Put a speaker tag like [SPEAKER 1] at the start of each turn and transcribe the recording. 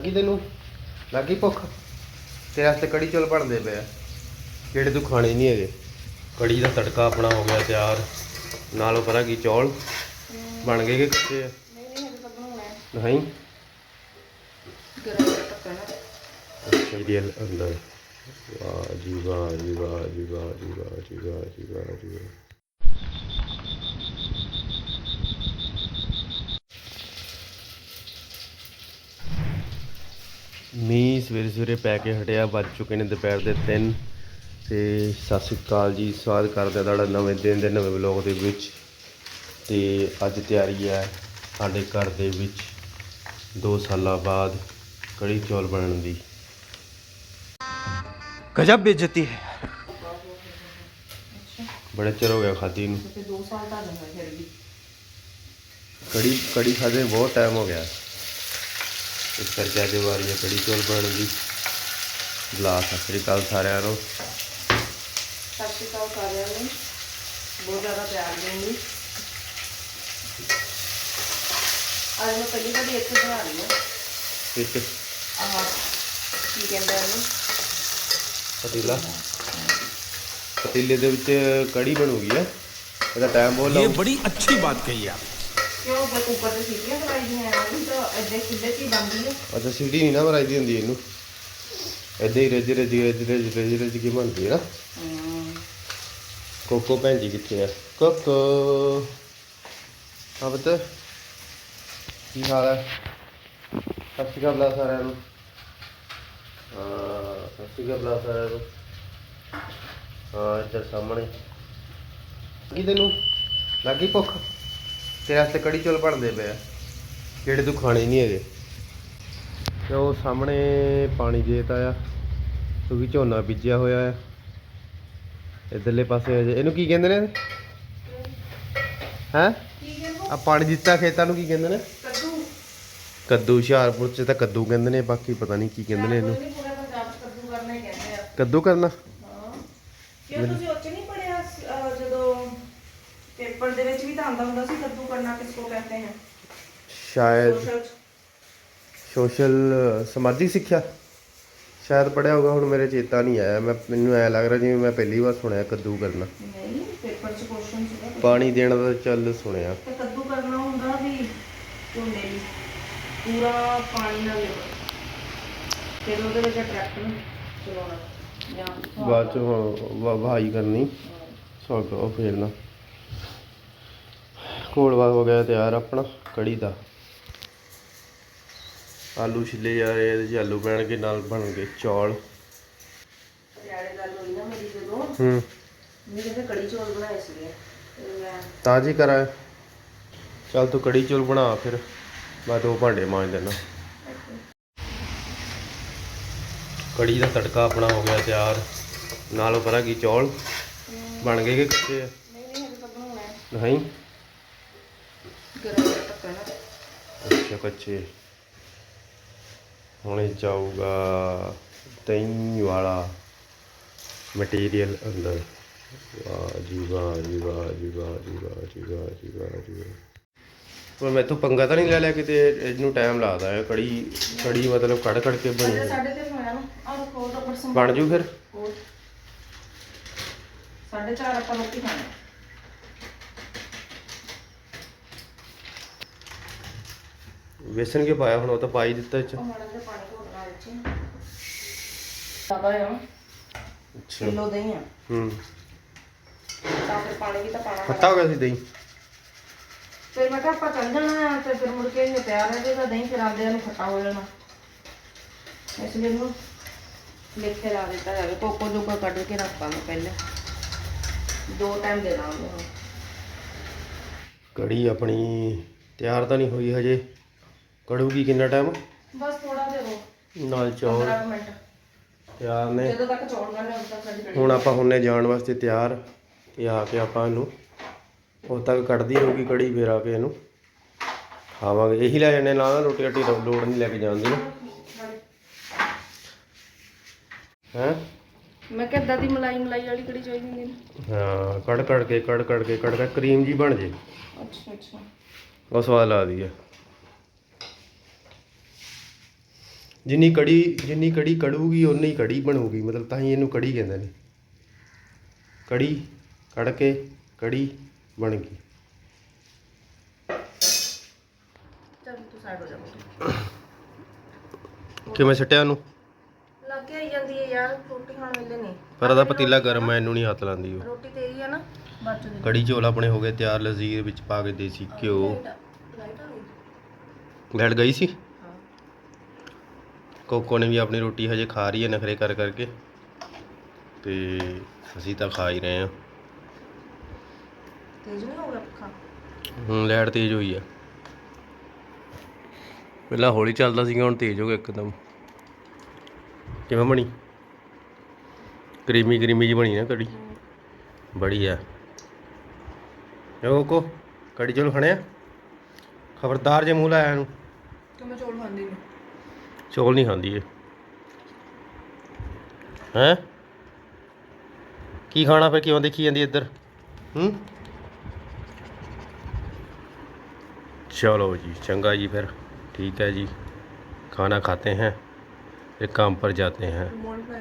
[SPEAKER 1] ਲੱਗੀ ਤੈਨੂੰ? ਲੱਗੀ ਭੁੱਖ? ਤੇਰੇ ਵਾਸਤੇ ਕੜੀ ਚੌਲ ਬਣਦੇ ਪਏ ਆ। ਜਿਹੜੇ ਤੂੰ ਖਾਣੇ ਨਹੀਂ ਹੈਗੇ। ਕੜੀ ਦਾ ਤੜਕਾ ਆਪਣਾ ਹੋ ਗਿਆ ਤਿਆਰ। ਨਾਲ ਉਹ ਪਰਾਂ ਕੀ ਚੌਲ ਬਣ ਗਏ ਕਿ ਕੱਚੇ ਆ?
[SPEAKER 2] ਨਹੀਂ
[SPEAKER 1] ਅੱਛਾ ਜੀ ਅੰਦਰ। ਵਾਹ ਜੀ ਵਾਹ ਜੀ ਵਾਹ ਜੀ ਵਾਹ ਜੀ ਵਾਹ ਜੀ ਵਾਹ ਜੀ ਵਾਹ ਜੀ ਵਾਹ ਮੀਂਹ ਸਵੇਰੇ ਸਵੇਰੇ ਪੈ ਕੇ ਹਟਿਆ ਵੱਜ ਚੁੱਕੇ ਨੇ ਦੁਪਹਿਰ ਦੇ 3 ਤੇ ਸਤਿ ਸ੍ਰੀ ਅਕਾਲ ਜੀ ਸਵਾਗਤ ਕਰਦੇ ਤੁਹਾਡਾ ਨਵੇਂ ਦਿਨ ਦੇ ਨਵੇਂ ਵਲੌਗ ਦੇ ਵਿੱਚ। ਤੇ ਅੱਜ ਤਿਆਰੀ ਹੈ ਸਾਡੇ ਘਰ ਦੇ ਵਿੱਚ 2 ਸਾਲਾਂ ਬਾਅਦ ਕੜੀ ਚੌਲ ਬਣਨ ਦੀ।
[SPEAKER 3] ਗਜਬ ਬੇਜਤੀ ਹੈ।
[SPEAKER 1] ਬੜਾ ਚਿਰ ਹੋ ਗਿਆ ਖਾਦੀ ਨੂੰ।
[SPEAKER 2] ਤੇ 2 ਸਾਲ ਤਾਂ ਹੋ ਗਏ ਫਿਰ
[SPEAKER 1] ਕੜੀ ਕੜੀ ਖਾਦੇ ਬਹੁਤ ਟਾਈਮ ਹੋ ਗਿਆ। ਇਸ ਕਰਕੇ ਅੱਜ ਵਾਰੀ ਹੈ ਕੜੀ ਚੌਲ ਬਣਨ ਗਲਾਸ ਸਤਿ ਸ੍ਰੀ ਅਕਾਲ ਸਾਰਿਆਂ ਨੂੰ।
[SPEAKER 2] ਸਤਿ ਸ੍ਰੀ ਅਕਾਲ ਸਾਰਿਆਂ ਨੂੰ। ਬਹੁਤ ਜ਼ਿਆਦਾ ਪਿਆਰ ਦੇਣੀ ਅੱਜ ਮੈਂ ਪਹਿਲੀ ਵਾਰੀ ਇੱਥੇ ਬਣਾ ਰਹੀ ਹਾਂ।
[SPEAKER 1] ਇੱਕ
[SPEAKER 2] ਆਹ ਕੀ ਕਹਿੰਦੇ ਇਹਨੂੰ?
[SPEAKER 1] ਪਤੀਲਾ। ਪਤੀਲੇ ਦੇ ਵਿੱਚ ਕੜੀ ਬਣੂਗੀ ਹੈ ਇਹਦਾ ਟਾਈਮ ਬਹੁਤ
[SPEAKER 3] ਲਾਉਂਗਾ
[SPEAKER 1] ਇਹ
[SPEAKER 3] ਬੜੀ ਅੱਛੀ ਬਾਤ ਕਹੀ ਆ।
[SPEAKER 2] ਕਿਉਂ ਜੇ ਕੁੱਕਰ ਤੇ ਸੀਟੀਆਂ ਦਵਾਈ ਦੀਆਂ ਆ ਉਹ ਤਾਂ ਐਡੇ ਕਿੱਲੇ ਚ ਹੀ ਬਣਦੀ ਹੈ
[SPEAKER 1] ਅੱਛਾ ਸੀਟੀ ਨਹੀਂ ਨਾ ਮਰਾਈ ਦੀ ਹੁੰਦੀ ਇਹਨੂੰ। ਏਦਾਂ ਹੀ ਰਜ ਰਜ ਰਜ ਰਜ ਰਜ ਰਜ ਕੇ ਬਣਦੀ ਹੈ ਨਾ। ਕੋਕੋ ਭੈਣ ਜੀ ਕਿੱਥੇ ਆ? ਕੋਕੋ। ਹਾਂ ਬਤ ਕੀ ਹਾਲ ਹੈ ਸਤਿ ਸ਼੍ਰੀ ਅਕਾਲ ਬੁਲਾ ਸਾਰਿਆਂ ਨੂੰ। ਹਾਂ ਸਤਿ ਸ਼੍ਰੀ ਅਕਾਲ ਬੁਲਾ ਸਾਰਿਆਂ ਨੂੰ। ਹਾਂ ਇੱਧਰ ਸਾਹਮਣੇ। ਕੀ ਤੈਨੂੰ? ਲੱਗੀ ਭੁੱਖ? ਤੇਰੇ ਵਾਸਤੇ ਕੜੀ ਚੌਲ ਬਣਦੇ ਪਏ ਆ ਜਿਹੜੇ ਤੂੰ ਖਾਣੇ ਨਹੀਂ ਹੈਗੇ। ਤੇ ਉਹ ਸਾਹਮਣੇ ਪਾਣੀ ਦੇਤਾ ਆ ਕਿਉਂਕਿ ਝੋਨਾ ਬੀਜਿਆ ਹੋਇਆ ਆ। ਇਧਰਲੇ ਪਾਸੇ ਅਜੇ ਇਹਨੂੰ ਕੀ ਕਹਿੰਦੇ ਨੇ ਹੈ? ਆ ਪਾਣੀ ਦਿੱਤਾ ਖੇਤਾਂ ਨੂੰ ਕੀ ਕਹਿੰਦੇ ਨੇ?
[SPEAKER 2] ਕੱਦੂ।
[SPEAKER 1] ਕੱਦੂ ਹੁਸ਼ਿਆਰਪੁਰ ਚ ਤਾਂ ਕੱਦੂ ਕਹਿੰਦੇ ਨੇ ਬਾਕੀ ਪਤਾ ਨਹੀਂ ਕੀ ਕਹਿੰਦੇ ਨੇ ਇਹਨੂੰ।
[SPEAKER 2] ਕੱਦੂ ਕਰਨਾ ਹੀ ਕਹਿੰਦੇ ਆ।
[SPEAKER 1] ਕੱਦੂ ਕਰਨਾ?
[SPEAKER 2] ਹਾਂ। ਕਿਉਂ ਤੁਸੀਂ ਜਦੋਂ ਪੇਪਰ ਦੇ ਵਿੱਚ ਵੀ ਤਾਂ ਆਉਂਦਾ ਹੁੰਦਾ ਸੀ ਕੱਦੂ ਕਰਨਾ ਕਿਸ ਕੋ ਕਹਤੇ ਹੈ
[SPEAKER 1] ਸ਼ਾਇਦ
[SPEAKER 2] ਸੋਸ਼ਲ
[SPEAKER 1] ਸੋਸ਼ਲ ਸਮਾਜਿਕ ਸਿੱਖਿਆ। ਸ਼ਾਇਦ ਪੜਿਆ ਹੋਗਾ ਹੁਣ ਮੇਰੇ ਚੇਤਾ ਨਹੀਂ ਆਇਆ। ਮੈਂ ਮੈਨੂੰ ਐ ਲੱਗ ਰਿਹਾ ਜਿਵੇਂ ਮੈਂ ਪਹਿਲੀ ਵਾਰ ਸੁਣਿਆ ਕੱਦੂ ਕਰਨਾ।
[SPEAKER 2] ਨਹੀਂ ਪੇਪਰ ਚ ਕੁਐਸਚਨ ਸੀਗਾ।
[SPEAKER 1] ਪਾਣੀ ਦੇਣ ਦਾ ਚੱਲ ਸੁਣਿਆ।
[SPEAKER 2] ਤੇ ਕੱਦੂ ਕਰਨਾ ਹੁੰਦਾ ਵੀ ਝੋਨੇ ਲਈ ਪੂਰਾ ਪਾਣੀ ਨਾਲ ਲਿਓ ਫਿਰ ਉਹਦੇ ਵਿੱਚ ਟਰੈਕਟਰ ਚਲਾਉਣਾ। ਜਾਂ
[SPEAKER 1] ਬਾਅਦ ਚ ਵਹਾਈ ਕਰਨੀ। ਸੌਕ ਉਹ ਫੇਰਨਾ। ਘੋਲਵਾ ਹੋ ਗਿਆ ਤਿਆਰ ਆਪਣਾ ਕੜੀ ਦਾ। ਆਲੂ ਛਿੱਲੇ ਜਾ ਰਹੇ ਇਹਦੇ ਚ ਆਲੂ ਪੈਣਗੇ ਨਾਲ ਬਣਨਗੇ ਚੌਲ।
[SPEAKER 2] ਪਟਿਆਲੇ ਗੱਲ ਹੋਈ ਨਾ ਮੇਰੀ ਜਦੋਂ
[SPEAKER 1] ਹੂੰ।
[SPEAKER 2] ਮੇਰੇ ਕਹਿੰਦੇ ਕੜੀ ਚੌਲ ਬਣਾਏ ਸੀਗੇ। ਤੇ ਮੈਂ
[SPEAKER 1] ਤਾਜੀ ਕਰਾਂ। ਚੱਲ ਤੂੰ ਕੜੀ ਚੌਲ ਬਣਾ ਫਿਰ ਮੈਂ ਦੋ ਭਾਂਡੇ ਮਾਂਜ ਦੇਣਾ ਕੜੀ ਦਾ ਤੜਕਾ ਆਪਣਾ ਹੋ ਗਿਆ ਤਿਆਰ ਨਾਲ ਉਹ ਪਰਾਂ ਕੀ ਚੌਲ। ਬਣ ਗਏ ਕਿ ਕੱਚੇ ਆ?
[SPEAKER 2] ਨਹੀਂ ਨਹੀਂ ਹਜੇ ਤਾਂ ਬਣਾਉਣਾ ਹੈ।
[SPEAKER 1] ਨਹੀਂ?
[SPEAKER 2] ਗਰਮ ਗਰਮ ਪੱਕਣਾ
[SPEAKER 1] ਅੱਛਾ ਕੱਚੇ ਹੁਣੇ ਜਾਊਗਾ ਦਹੀਂ ਵਾਲਾ ਮਟੀਰੀਅਲ ਅੰਦਰ। ਵਾਹ ਜੀ ਵਾਹ ਜੀ ਵਾਹ ਜੀ ਵਾਹ ਜੀ ਵਾਹ ਜੀ ਵਾਹ ਜੀ ਵਾਹ ਜੀ ਪਰ ਮੈਂ ਤੂੰ ਪੰਗਾ ਤਾਂ ਨਹੀਂ ਲੈ ਲਿਆ ਕਿਤੇ ਇਹਨੂੰ ਟਾਈਮ ਲੱਗਦਾ ਹੈ। ਕੜੀ ਕੜੀ ਮਤਲਬ ਕੜ ਕੜ ਕੇ ਬਣੀ।
[SPEAKER 2] ਸਾਢੇ ਤਿੰਨ ਹੋਇਆ ਨਾ ਦੇਖੋ ਉਹਦਾ ਪਰਸਨ
[SPEAKER 1] ਬਣ ਜੂ ਫਿਰ?
[SPEAKER 2] ਹੋਰ। ਸਾਢੇ ਚਾਰ ਆਪਾਂ ਰੋਟੀ ਖਾਣੀ।
[SPEAKER 1] ਵੇਸਣ ਕੇ ਪਾਇਆ ਹੁਣ ਉਹ ਤਾਂ ਪਾ ਹੀ ਦਿੱਤਾ
[SPEAKER 2] ਮਾੜਾ ਜਿਹਾ ਪਾਣੀ ਘੋਟਣਾ ਵਿੱਚ। ਜ਼ਿਆਦਾ ਆ।
[SPEAKER 1] ਅੱਛਾ।
[SPEAKER 2] ਕਿਲੋ ਦਹੀਂ ਆ।
[SPEAKER 1] ਹੂੰ।
[SPEAKER 2] ਤਾਂ ਫਿਰ ਪਾਣੀ ਵੀ ਤਾਂ ਪਾਣਾ
[SPEAKER 1] ਖੱਟਾ ਹੋ ਗਿਆ ਸੀ ਦਹੀਂ?
[SPEAKER 2] ਫਿਰ ਮੈਂ ਕਿਹਾ ਆਪਾਂ ਚੱਲ ਜਾਣਾ ਆ ਤੇ ਫਿਰ ਮੁੜ ਕੇ ਇਹ ਤਿਆਰ ਹੈ ਜਿਹਦਾ ਦਹੀਂ ਫਿਰ ਆਉਂਦੇ ਨੂੰ ਖੱਟਾ ਹੋ ਜਾਣਾ। ਇਸ ਲਈ ਇਹਨੂੰ ਲਿਖ ਕੇ ਲਾ ਦਿੱਤਾ ਹੈ ਕੋਕੋ ਜੋ ਕੋ ਕੱਢ ਕੇ ਰੱਖਤਾ ਮੈਂ ਪਹਿਲੇ। ਦੋ ਟਾਈਮ ਦੇਣਾ ਉਹਨੂੰ।
[SPEAKER 1] ਕੜੀ ਆਪਣੀ ਤਿਆਰ ਤਾਂ ਨਹੀਂ ਹੋਈ ਹਜੇ। ਕੜੂਗੀ ਕਿੰਨਾ ਟਾਈਮ
[SPEAKER 2] ਬਸ ਥੋੜਾ ਦੇ ਦੋ
[SPEAKER 1] ਨਾਲ ਚੌਲ।
[SPEAKER 2] 15 ਮਿੰਟ।
[SPEAKER 1] ਤਿਆਰ ਨੇ।
[SPEAKER 2] ਜਦੋਂ ਤੱਕ ਚੌਲ ਕਰਨੇ ਉਦੋਂ ਤੱਕ ਸਾਡੀ
[SPEAKER 1] ਹੁਣ ਆਪਾਂ ਹੁੰਨੇ ਜਾਣ ਵਾਸਤੇ ਤਿਆਰ। ਤੇ ਆ ਕੇ ਆਪਾਂ ਇਹਨੂੰ ਉਦੋਂ ਤੱਕ ਕੱਢਦੀ ਰਹੂਗੀ ਕੜੀ ਫੇਰ ਆ ਕੇ ਇਹਨੂੰ ਖਾਵਾਂਗੇ। ਇਹੀ ਲੈ ਜਾਂਦੇ ਨਾਲ ਨਾ ਰੋਟੀ ਰੱਟੀ ਦਾ ਲੋੜ ਨਹੀਂ ਲੈ ਕੇ ਜਾਣ ਦੀ ਨਾ। ਹੈ?
[SPEAKER 2] ਮੈਂ ਕਿਹਾ ਏਦਾਂ ਦੀ ਮਲਾਈ ਮਲਾਈ ਵਾਲੀ ਕੜੀ ਚਾਹੀਦੀ ਹੁੰਦੀ ਨੇ।
[SPEAKER 1] ਹਾਂ ਕੜ ਕੜ ਕੇ ਕੜ ਕੜ ਕੇ ਕੜ ਕੜ ਕਰੀਮ ਜੀ ਬਣ ਜੇ।
[SPEAKER 2] ਅੱਛਾ ਅੱਛਾ।
[SPEAKER 1] ਉਹ ਸਵਾਦ ਲੱਗਦੀ ਹੈ ਜਿੰਨੀ ਕੜੀ ਜਿੰਨੀ ਕੜੀ ਕੜੂਗੀ ਉਨੀ ਹੀ ਕੜੀ ਬਣੂਗੀ। ਮਤਲਬ ਤਾਂ ਹੀ ਇਹਨੂੰ ਕੜੀ ਕਹਿੰਦੇ ਨੇ। ਕੜੀ ਕੜ ਕੇ ਕੜੀ ਬਣ ਗਈ।
[SPEAKER 2] ਚੱਲ ਤੂੰ ਸਾਈਡ ਹੋ ਜਾ। ਮੁੰਡੇ।
[SPEAKER 1] ਕਿਵੇਂ ਸੱਟਿਆ ਉਹਨੂੰ?
[SPEAKER 2] ਲੱਗ ਕੇ ਆਈ ਜਾਂਦੀ ਹੈ ਯਾਰ ਰੋਟੀ ਖਾਣ ਵੇਲੇ ਨਹੀਂ।
[SPEAKER 1] ਪਰ ਉਹਦਾ ਪਤੀਲਾ ਗਰਮ ਹੈ ਇਹਨੂੰ ਨਹੀਂ ਹੱਥ ਲਾਉਂਦੀ ਉਹ।
[SPEAKER 2] ਰੋਟੀ ਤੇਰੀ ਆ ਨਾ। ਬਾਅਦ ਚ ਦੇ।
[SPEAKER 1] ਕੜੀ ਚੌਲ ਆਪਣੇ ਹੋ ਗਏ ਤਿਆਰ ਲਜ਼ੀਰ ਵਿੱਚ ਪਾ ਕੇ ਦੇਸੀ ਘਿਓ।
[SPEAKER 2] ਲਾਈਟ ਆ ਗਈ।
[SPEAKER 1] ਲੈਟ ਗਈ ਸੀ?
[SPEAKER 2] ਹਾਂ
[SPEAKER 1] ਕੋਕੋ ਨੇ ਵੀ ਆਪਣੀ ਰੋਟੀ ਹਜੇ ਖਾ ਰਹੀ ਹੈ ਨਖਰੇ ਕਰ ਕਰਕੇ। ਤੇ ਅਸੀਂ ਤਾਂ ਖਾ ਹੀ ਰਹੇ ਹਾਂ।
[SPEAKER 2] ਤੇਜ਼ ਨਹੀਂ ਹੋ ਗਿਆ ਪੱਖਾ?
[SPEAKER 1] ਹੁਣ ਲਾਈਟ ਤੇਜ਼ ਹੋਈ ਆ। ਪਹਿਲਾਂ ਹੌਲੀ ਚੱਲਦਾ ਸੀਗਾ ਹੁਣ ਤੇਜ਼ ਹੋ ਗਿਆ ਇੱਕਦਮ। ਕਿਵੇਂ ਬਣੀ? ਕਰੀਮੀ ਕਰੀਮੀ ਜੀ ਬਣੀ ਨਾ ਕੜੀ। ਬੜੀ ਆ ਉਹ ਕੋ ਕੜੀ ਚੋਲ ਖਾਣੇ ਆ? ਖਬਰਦਾਰ ਜੇ ਮੂੰਹ ਲਾਇਆ ਇਹਨੂੰ।
[SPEAKER 2] ਕਿ ਮੈਂ ਚੌਲ ਖਾਂਦੀ ਨਹੀਂ
[SPEAKER 1] ਚੌਲ ਨਹੀਂ ਖਾਂਦੀ ਇਹ ਹੈ ਕੀ ਖਾਣਾ ਫਿਰ ਕਿਉਂ ਦੇਖੀ ਜਾਂਦੀ ਇੱਧਰ ਹੂੰ चलो जी चंगा जी फिर ठीक है जी खाना खाते हैं फिर काम पर जाते हैं
[SPEAKER 2] ਮੋੜ ਪੈ